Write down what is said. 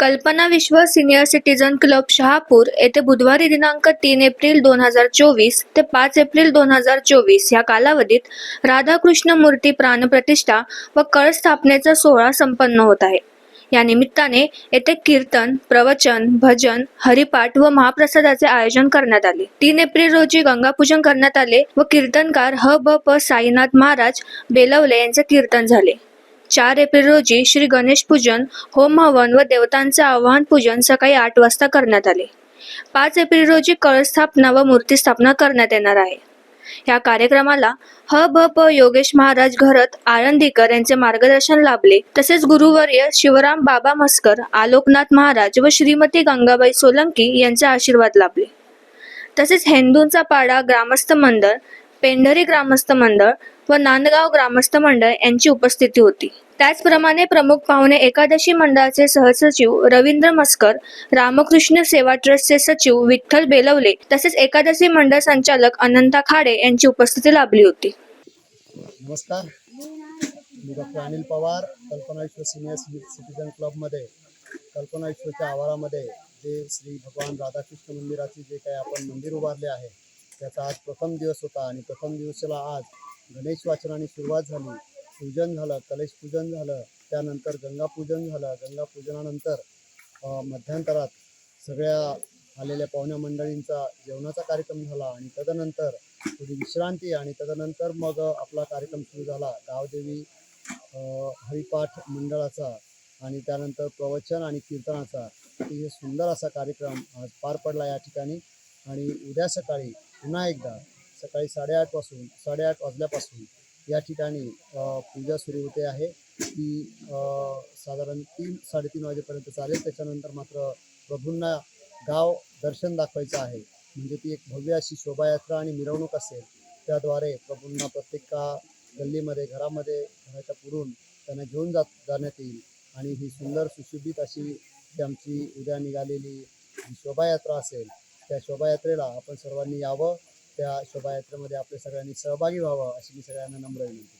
कल्पना विश्व senior citizen club Shahapur येथे बुधवारी दिनांक तीन एप्रिल दोन हजार चोवीस ते पाच एप्रिल दोन हजार चोवीस या कालावधीत राधाकृष्ण मूर्ती प्राणप्रतिष्ठा व कळ स्थापनेचा सोहळा संपन्न होत आहे. या निमित्ताने येथे कीर्तन प्रवचन भजन हरिपाठ व महाप्रसादाचे आयोजन करण्यात आले. तीन एप्रिल रोजी गंगापूजन करण्यात आले व कीर्तनकार ह ब प साईनाथ महाराज बेलवले यांचे कीर्तन झाले. चार एप्रिल रोजी श्री गणेश पूजन होम हवन व देवतांचे आवाहन पूजन सकाळी आठ वाजता करण्यात आले. पाच एप्रिल रोजी कळस्थापना व मूर्ती स्थापना करण्यात येणार आहे. या कार्यक्रमाला ह भ प योगेश महाराज घरत आळंदीकर यांचे मार्गदर्शन लाभले. तसेच गुरुवर्य शिवराम बाबा मस्कर आलोकनाथ महाराज व श्रीमती गंगाबाई सोलंकी यांचे आशीर्वाद लाभले. तसेच हेंदूंचा पाडा ग्रामस्थ मंडळ पेंढरी ग्रामस्थ मंडळ व नांदगाव ग्रामस्थ मंडळ यांची उपस्थिती होती. त्याचप्रमाणे प्रमुख पाहुणे एकादशी मंडळाचे सहसचिव रवींद्र मस्कर रामकृष्ण सेवा ट्रस्टचे सचिव विठ्ठल बेलवले तसेच एकादशी मंडळ संचालक अनंता खाडे यांची उपस्थिती लाभली होती. नमस्कार. मी डॉक्टर अनिल पवार कल्पना विश्व सिनियर सिटीजन क्लबमध्ये कल्पना विश्वच्या आवारामध्ये जे श्री भगवान राधाकृष्ण मंदिराचे जे काही आपण मंदिर उभारले आहे त्याचा आज प्रथम दिवस होता आणि प्रथम दिवसाला आज गणेश वाचनाने सुरुवात झाली पूजन झालं कलश पूजन झालं त्यानंतर गंगापूजन झालं. गंगापूजनानंतर मध्यांतरात सगळ्या आलेल्या पाहुण्या मंडळींचा जेवणाचा कार्यक्रम झाला आणि तदनंतर थोडी विश्रांती आणि तदनंतर मग आपला कार्यक्रम सुरू झाला. गावदेवी हरिपाठ मंडळाचा आणि त्यानंतर प्रवचन आणि कीर्तनाचा. अतिशय सुंदर असा कार्यक्रम आज पार पडला या ठिकाणी आणि उद्या सकाळी पुन्हा एकदा सकाळी साडेआठपासून साडेआठ वाजल्यापासून या ठिकाणी पूजा सुरू होते आहे. ती साधारण तीन साडेतीन वाजेपर्यंत चालेल. त्याच्यानंतर मात्र प्रभूंना गाव दर्शन दाखवायचं आहे. म्हणजे ती एक भव्य अशी शोभायात्रा आणि मिरवणूक असेल त्याद्वारे प्रभूंना प्रत्येक गल्लीमध्ये घरामध्ये घराच्या पुरून त्यांना घेऊन जात जाण्यात येईल. आणि ही सुंदर सुशोभित अशी जी आमची उद्या निघालेली जी शोभायात्रा असेल त्या शोभायात्रेला आपण सर्वांनी यावं. त्या शोभायात्रेमध्ये आपल्या सगळ्यांनी सहभागी व्हावं अशी मी सगळ्यांना नम्र विनंती